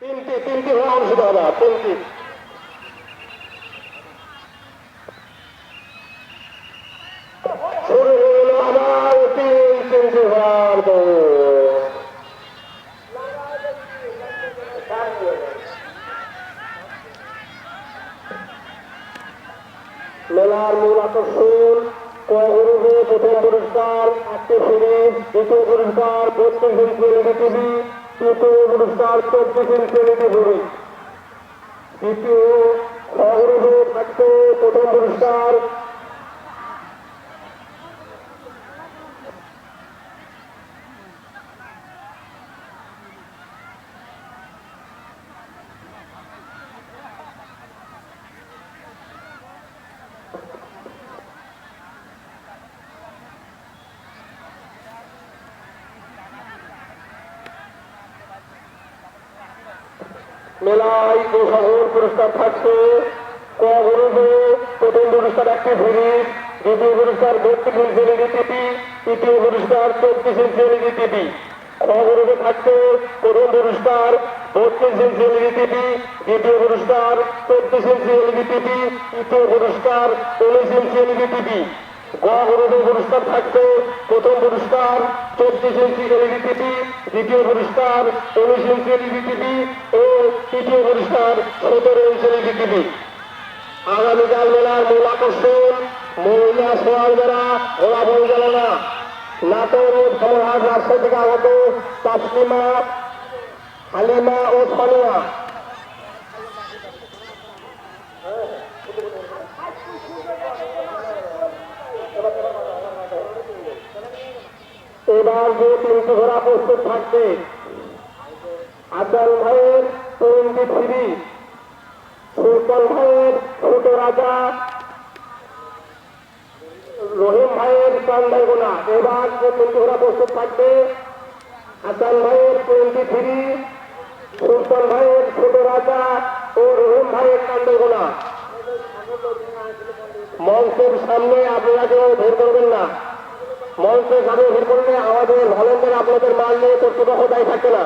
তিনটি তিনটি ঘোড়া অনুষ্ঠিত হবে, তিনটি। শুরু হলো আমার তিন, তিনটি দৌড় মেলার মূল আকর্ষণ কগুরুকে প্রথম পুরস্কার, একটি সিরিজ, দ্বিতীয় পুরস্কার, বত্রিশ টিভি তৃতীয় পুরস্কার চব্বিশ ইঞ্চি এলইডি টিভি দ্বিতীয় কগুরুকে থাকছে প্রথম পুরস্কার মেলায় প্রশাসন পুরস্কার থাকছে। ক প্রথম পুরস্কার একটি ফ্রিজ দ্বিতীয় পুরস্কার বত্রিশ টিভি তৃতীয় পুরস্কার চব্বিশ ইঞ্চি এলইডি টিভি খ গ্রুপে থাকছে প্রথম পুরস্কার বত্রিশ ইঞ্চি এলইডি টিভি দ্বিতীয় পুরস্কার চব্বিশ ইঞ্চি এলইডি টিভি তৃতীয় পুরস্কার উনিশ ইঞ্চি এলইডি টিভি গ পুরস্কার থাকছে। প্রথম পুরস্কার, চব্বিশ ইঞ্চি এলইডি দ্বিতীয় পুরস্কার, উনিশ ইঞ্চি এলইডি ও তৃতীয় পুরস্কার সতেরো ইঞ্চি এলইডি আগামীকাল মেলার মূল আকর্ষণ মহিলা সোয়াল মেলা ঘোড়া পরিচালনা। নাটোর সমরহাট রাজশাহী থেকে আগত তাসলিমা হালিমা ও সানিয়া এবার যে তিনটি ঘোড়া প্রস্তুত থাকবে আদাল ভাইয়ের টোয়েন্টি থ্রি সুলতান ভাইয়ের ছোট রাজা। রহিম ভাইয়ের কান্দাই গোনা। এবার যে তিনটি ঘোড়া প্রস্তুত থাকবে হাসান ভাইয়ের টোয়েন্টি থ্রি সুলতান ভাইয়ের ছোট রাজা ও রহিম ভাইয়ের কান্দাই গোনা। মঞ্চের সামনে আপনারা কেউ ভিড় করবেন না। মঞ্চের সামনে ভিড় করলে আমাদের ভলেন্টিয়ার আপনাদের মাল নিয়ে কর্তৃপক্ষ দায়ী থাকবে না।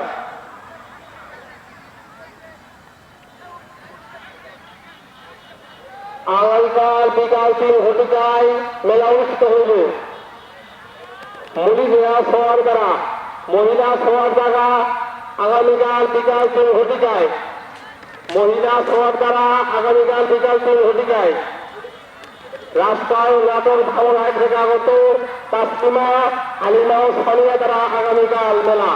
আগামীকাল বিকাল তিন ঘটিকায় মেলা অনুষ্ঠিত হইবে। মহিলা সবার দ্বারা, মহিলা সবার দ্বারা আগামীকাল বিকাল তিন ঘটিকায় মহিলা সবার দ্বারা আগামীকাল বিকাল তিন ঘটিকায় রাস্তায় নাটক ধামরায় থেকে আগত তাসলিমা আলিমা ও সানিয়া দ্বারা আগামীকাল মেলা।